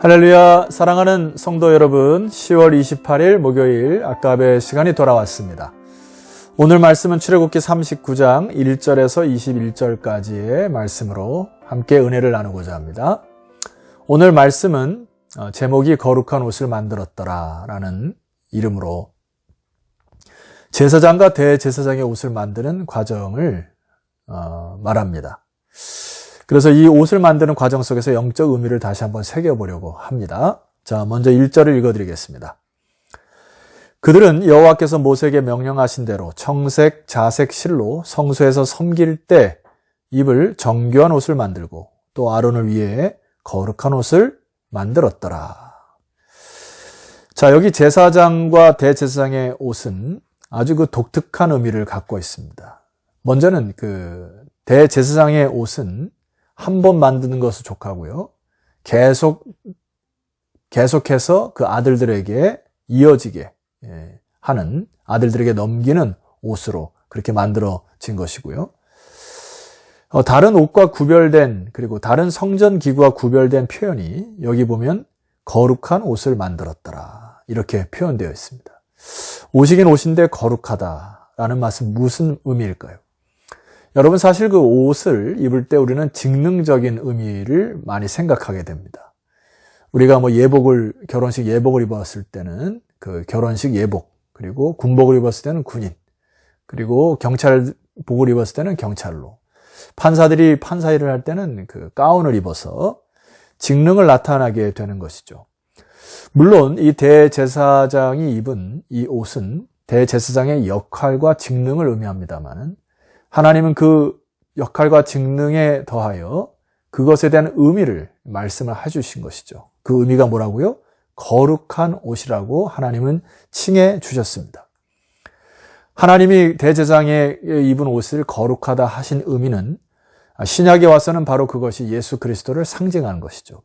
할렐루야 사랑하는 성도 여러분 10월 28일 목요일 아까의 시간이 돌아왔습니다. 오늘 말씀은 출애굽기 39장 1절에서 21절까지의 말씀으로 함께 은혜를 나누고자 합니다. 오늘 말씀은 어, 제목이 거룩한 옷을 만들었더라 라는 이름으로 제사장과 대제사장의 옷을 만드는 과정을 어, 말합니다. 그래서 이 옷을 만드는 과정 속에서 영적 의미를 다시 한번 새겨보려고 합니다. 자, 먼저 1절을 읽어드리겠습니다. 그들은 여호와께서 모세에게 명령하신 대로 청색, 자색 실로 성소에서 섬길 때 입을 정교한 옷을 만들고 또 아론을 위해 거룩한 옷을 만들었더라. 자, 여기 제사장과 대제사장의 옷은 아주 그 독특한 의미를 갖고 있습니다. 먼저는 그 대제사장의 옷은 한 번 만드는 것을 족하고요. 계속 계속해서 그 아들들에게 이어지게 예, 하는 아들들에게 넘기는 옷으로 그렇게 만들어진 것이고요. 어, 다른 옷과 구별된 그리고 다른 성전 기구와 구별된 표현이 여기 보면 거룩한 옷을 만들었더라 이렇게 표현되어 있습니다. 옷이긴 옷인데 거룩하다라는 말씀 무슨 의미일까요? 여러분 사실 그 옷을 입을 때 우리는 직능적인 의미를 많이 생각하게 됩니다. 우리가 뭐 예복을 결혼식 예복을 입었을 때는 그 결혼식 예복 그리고 군복을 입었을 때는 군인 그리고 경찰복을 입었을 때는 경찰로 판사들이 판사 일을 할 때는 그 가운을 입어서 직능을 나타나게 되는 것이죠. 물론 이 대제사장이 입은 이 옷은 대제사장의 역할과 직능을 의미합니다만은 하나님은 그 역할과 직능에 더하여 그것에 대한 의미를 말씀을 해주신 것이죠. 그 의미가 뭐라고요? 거룩한 옷이라고 하나님은 칭해 주셨습니다. 하나님이 대제장에 입은 옷을 거룩하다 하신 의미는 신약에 와서는 바로 그것이 예수 그리스도를 상징하는 것이죠.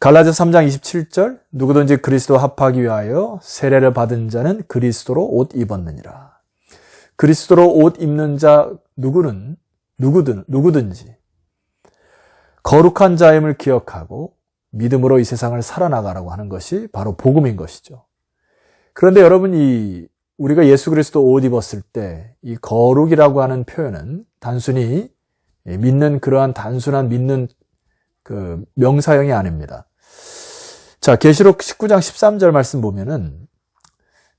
갈라디아 3장 27절 누구든지 그리스도 합하기 위하여 세례를 받은 자는 그리스도로 옷 입었느니라. 그리스도로 옷 입는 자 누구는 누구든 누구든지 거룩한 자임을 기억하고 믿음으로 이 세상을 살아나가라고 하는 것이 바로 복음인 것이죠. 그런데 여러분 이 우리가 예수 그리스도 옷 입었을 때 이 거룩이라고 하는 표현은 단순히 믿는 그러한 단순한 믿는 그 명사형이 아닙니다. 자, 계시록 19장 13절 말씀 보면은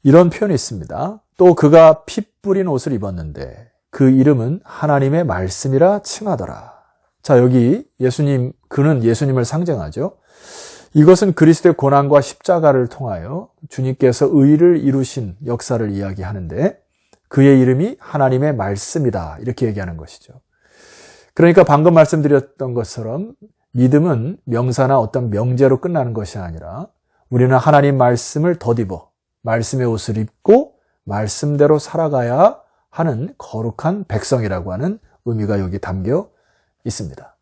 이런 표현이 있습니다. 또 그가 피 뿌린 옷을 입었는데 그 이름은 하나님의 말씀이라 칭하더라. 자, 여기 예수님, 그는 예수님을 상징하죠. 이것은 그리스도의 고난과 십자가를 통하여 주님께서 의를 이루신 역사를 이야기하는데 그의 이름이 하나님의 말씀이다. 이렇게 얘기하는 것이죠. 그러니까 방금 말씀드렸던 것처럼 믿음은 명사나 어떤 명제로 끝나는 것이 아니라 우리는 하나님 말씀을 덧입어 말씀의 옷을 입고 말씀대로 살아가야 하는 거룩한 백성이라고 하는 의미가 여기 담겨 있습니다.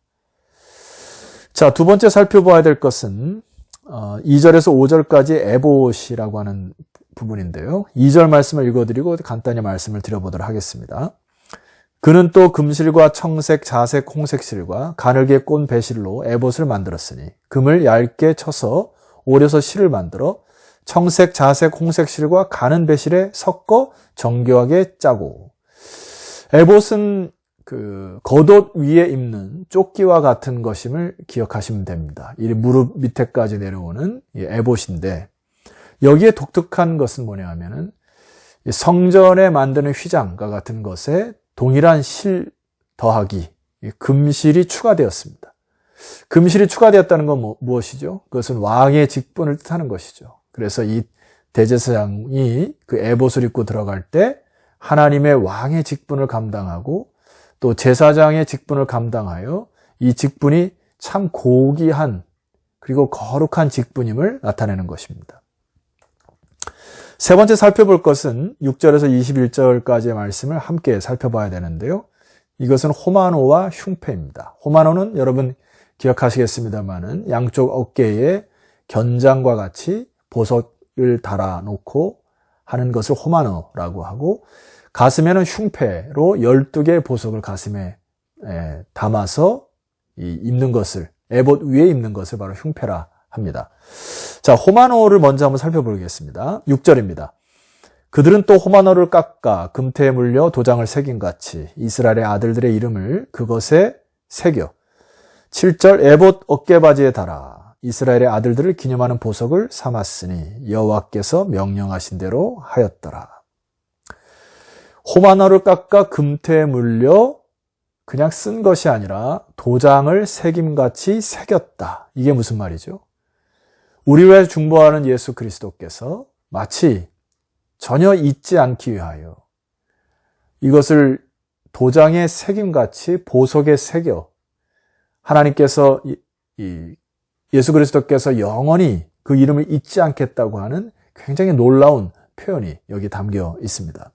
자, 두 번째 살펴봐야 될 것은 2절에서 어, 5절까지 에봇이라고 하는 부분인데요. 2절 말씀을 읽어드리고 간단히 말씀을 드려보도록 하겠습니다. 그는 또 금실과 청색, 자색, 홍색 실과 가늘게 꼰 배실로 에봇을 만들었으니 금을 얇게 쳐서 오려서 실을 만들어 청색, 자색, 홍색 실과 가는 배실에 섞어 정교하게 짜고 에봇은 그 겉옷 위에 입는 조끼와 같은 것임을 기억하시면 됩니다. 이 무릎 밑에까지 내려오는 에봇인데 여기에 독특한 것은 뭐냐 하면은 성전에 만드는 휘장과 같은 것에 동일한 실 더하기 금실이 추가되었습니다. 금실이 추가되었다는 건 뭐, 무엇이죠? 그것은 왕의 직분을 뜻하는 것이죠. 그래서 이 대제사장이 그 에봇을 입고 들어갈 때 하나님의 왕의 직분을 감당하고 또 제사장의 직분을 감당하여 이 직분이 참 고귀한 그리고 거룩한 직분임을 나타내는 것입니다. 세 번째 살펴볼 것은 6절에서 21절까지의 말씀을 함께 살펴봐야 되는데요. 이것은 호마노와 흉패입니다. 호마노는 여러분 기억하시겠습니다만은 양쪽 어깨에 견장과 같이 보석을 달아놓고 하는 것을 호마노라고 하고 가슴에는 흉패로 12개의 보석을 가슴에 담아서 입는 것을 에봇 위에 입는 것을 바로 흉패라 합니다. 자, 호마노를 먼저 한번 살펴보겠습니다. 6절입니다. 그들은 또 호마노를 깎아 금태에 물려 도장을 새긴 같이 이스라엘의 아들들의 이름을 그것에 새겨 7절 에봇 어깨바지에 달아 이스라엘의 아들들을 기념하는 보석을 삼았으니 여호와께서 명령하신 대로 하였더라. 호마노를 깎아 금태에 물려 그냥 쓴 것이 아니라 도장을 새김같이 새겼다. 이게 무슨 말이죠? 우리를 중보하는 예수 그리스도께서 마치 전혀 잊지 않기 위하여 이것을 도장에 새김같이 보석에 새겨 하나님께서 이, 이 예수 그리스도께서 영원히 그 이름을 잊지 않겠다고 하는 굉장히 놀라운 표현이 여기 담겨 있습니다.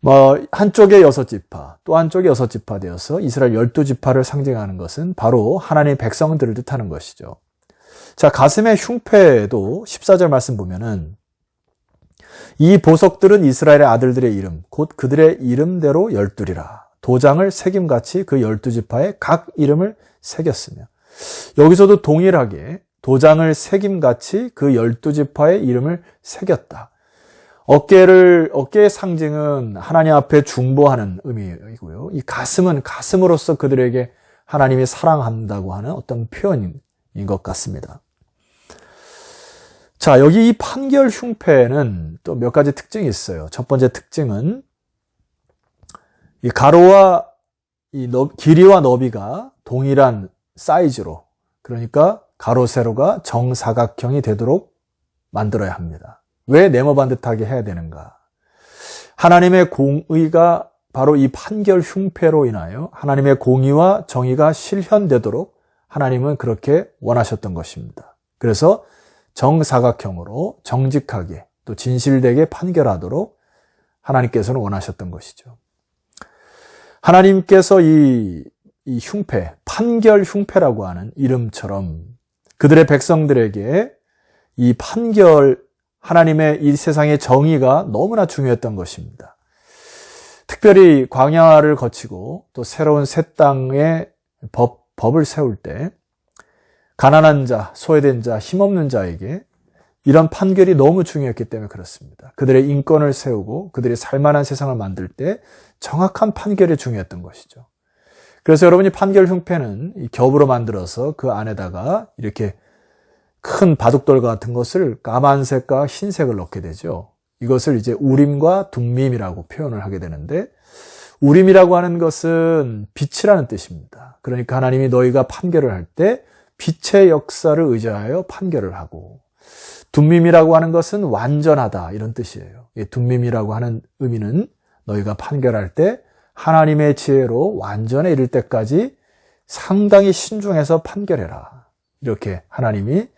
뭐 한쪽에 여섯 지파, 또 한쪽에 여섯 지파 되어서 이스라엘 열두 지파를 상징하는 것은 바로 하나님의 백성들을 뜻하는 것이죠. 자, 가슴의 흉패도 14절 말씀 보면은 이 보석들은 이스라엘의 아들들의 이름, 곧 그들의 이름대로 열두리라. 도장을 새김같이 그 열두 지파의 각 이름을 새겼으며 여기서도 동일하게 도장을 새김같이 그 열두 지파의 이름을 새겼다. 어깨를 어깨의 상징은 하나님 앞에 중보하는 의미이고요. 이 가슴은 가슴으로서 그들에게 하나님이 사랑한다고 하는 어떤 표현인 것 같습니다. 자, 여기 이 판결 흉패는 또 몇 가지 특징이 있어요. 첫 번째 특징은 이 가로와 이 너, 길이와 너비가 동일한 사이즈로 그러니까 가로 세로가 정사각형이 되도록 만들어야 합니다. 왜 네모 반듯하게 해야 되는가? 하나님의 공의가 바로 이 판결 흉패로 인하여 하나님의 공의와 정의가 실현되도록 하나님은 그렇게 원하셨던 것입니다. 그래서 정사각형으로 정직하게 또 진실되게 판결하도록 하나님께서는 원하셨던 것이죠. 하나님께서 이, 이 흉패, 판결 흉패라고 하는 이름처럼 그들의 백성들에게 이 판결, 하나님의 이 세상의 정의가 너무나 중요했던 것입니다. 특별히 광야를 거치고 또 새로운 새 땅의 법, 법을 세울 때 가난한 자, 소외된 자, 힘없는 자에게 이런 판결이 너무 중요했기 때문에 그렇습니다. 그들의 인권을 세우고 그들이 살만한 세상을 만들 때 정확한 판결이 중요했던 것이죠. 그래서 여러분이 판결 흉패는 겹으로 만들어서 그 안에다가 이렇게 큰 바둑돌 같은 것을 까만색과 흰색을 넣게 되죠. 이것을 이제 우림과 둠밈이라고 표현을 하게 되는데 우림이라고 하는 것은 빛이라는 뜻입니다. 그러니까 하나님이 너희가 판결을 할 때 빛의 역사를 의지하여 판결을 하고 둠밈이라고 하는 것은 완전하다 이런 뜻이에요. 둠밈이라고 하는 의미는 너희가 판결할 때 하나님의 지혜로 완전에 이를 때까지 상당히 신중해서 판결해라. 이렇게 하나님이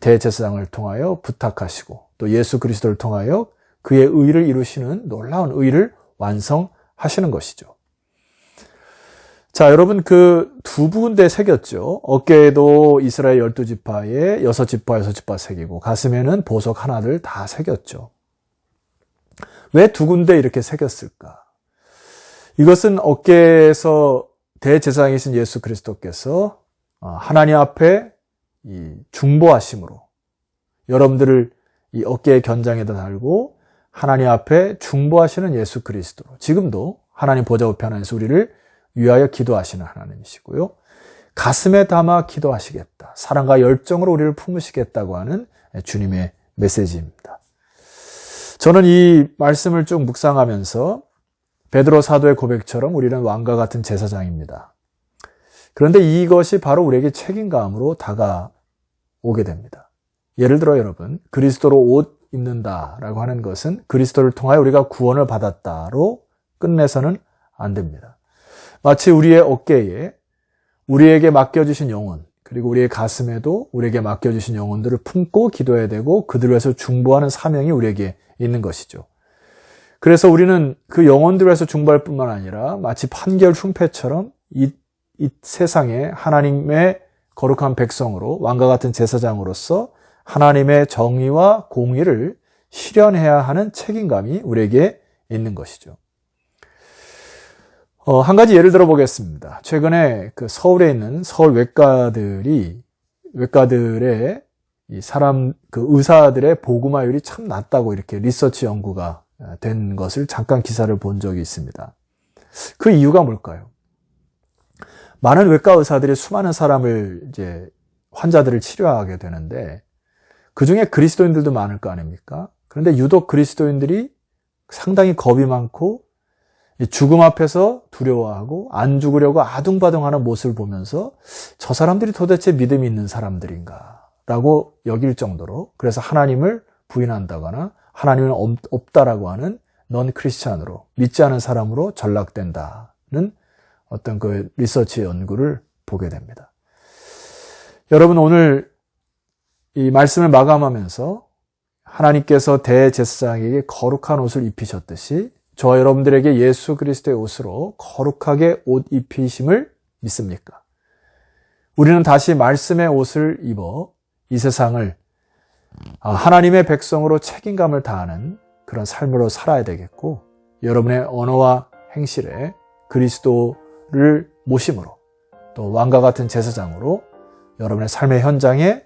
대제사장을 통하여 부탁하시고 또 예수 그리스도를 통하여 그의 의를 이루시는 놀라운 의를 완성하시는 것이죠. 자, 여러분 그두 군데 새겼죠. 어깨에도 이스라엘 열두 지파에 여섯 지파 여섯 지파 새기고 가슴에는 보석 하나를 다 새겼죠. 왜 두 군데 이렇게 새겼을까? 이것은 어깨에서 대제사장이신 예수 그리스도께서 어, 하나님 앞에 중보하심으로 여러분들을 이 어깨의 견장에다 달고 하나님 앞에 중보하시는 예수 그리스도로 지금도 하나님 보좌 우편 안에서 우리를 위하여 기도하시는 하나님이시고요. 가슴에 담아 기도하시겠다. 사랑과 열정으로 우리를 품으시겠다고 하는 주님의 메시지입니다. 저는 이 말씀을 쭉 묵상하면서 베드로 사도의 고백처럼 우리는 왕과 같은 제사장입니다. 그런데 이것이 바로 우리에게 책임감으로 다가오게 됩니다. 예를 들어 여러분, 그리스도로 옷 입는다라고 하는 것은 그리스도를 통하여 우리가 구원을 받았다로 끝내서는 안 됩니다. 마치 우리의 어깨에 우리에게 맡겨주신 영혼, 그리고 우리의 가슴에도 우리에게 맡겨주신 영혼들을 품고 기도해야 되고 그들을 위해서 중보하는 사명이 우리에게 있는 것이죠. 그래서 우리는 그 영혼들을 위해서 중보할 뿐만 아니라 마치 판결 흉패처럼 이, 이 세상에 하나님의 거룩한 백성으로 왕과 같은 제사장으로서 하나님의 정의와 공의를 실현해야 하는 책임감이 우리에게 있는 것이죠. 어, 한 가지 예를 들어 보겠습니다. 최근에 그 서울에 있는 서울 외과들이 외과들의 이 사람 그 의사들의 보그마율이 참 낮다고 이렇게 리서치 연구가 된 것을 잠깐 기사를 본 적이 있습니다. 그 이유가 뭘까요? 많은 외과 의사들이 수많은 사람을 이제 환자들을 치료하게 되는데 그 중에 그리스도인들도 많을 거 아닙니까? 그런데 유독 그리스도인들이 상당히 겁이 많고 죽음 앞에서 두려워하고 안 죽으려고 아둥바둥하는 모습을 보면서 저 사람들이 도대체 믿음이 있는 사람들인가 라고 여길 정도로 그래서 하나님을 부인한다거나 하나님은 없다라고 하는 넌 크리스찬으로 믿지 않은 사람으로 전락된다는 어떤 그 리서치 연구를 보게 됩니다. 여러분 오늘 이 말씀을 마감하면서 하나님께서 대제사장에게 거룩한 옷을 입히셨듯이 저와 여러분들에게 예수 그리스도의 옷으로 거룩하게 옷 입히심을 믿습니까? 우리는 다시 말씀의 옷을 입어 이 세상을 아, 하나님의 백성으로 책임감을 다하는 그런 삶으로 살아야 되겠고 여러분의 언어와 행실에 그리스도를 모심으로 또 왕과 같은 제사장으로 여러분의 삶의 현장에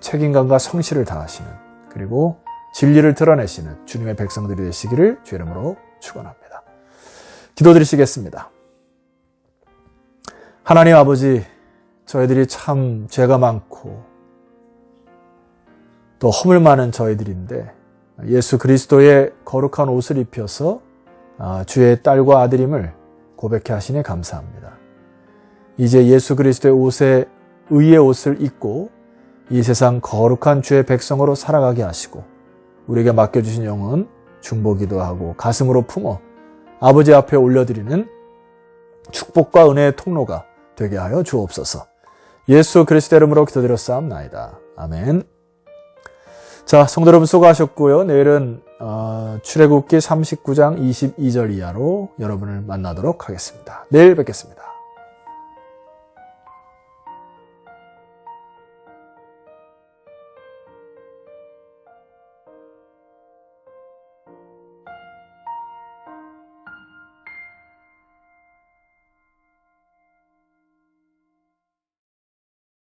책임감과 성실을 다하시는 그리고 진리를 드러내시는 주님의 백성들이 되시기를 주 이름으로 축원합니다. 기도드리시겠습니다. 하나님 아버지, 저희들이 참 죄가 많고 또 허물 많은 저희들인데 예수 그리스도의 거룩한 옷을 입혀서 아, 주의 딸과 아들임을 고백해 하시니 감사합니다. 이제 예수 그리스도의 옷에 의의 옷을 입고 이 세상 거룩한 주의 백성으로 살아가게 하시고 우리에게 맡겨주신 영은 중보기도 하고 가슴으로 품어 아버지 앞에 올려드리는 축복과 은혜의 통로가 되게 하여 주옵소서. 예수 그리스도 이름으로 기도드렸사옵나이다. 아멘. 자, 성도 여러분 수고하셨고요. 내일은 어, 출애굽기 39장 22절 이하로 여러분을 만나도록 하겠습니다. 내일 뵙겠습니다.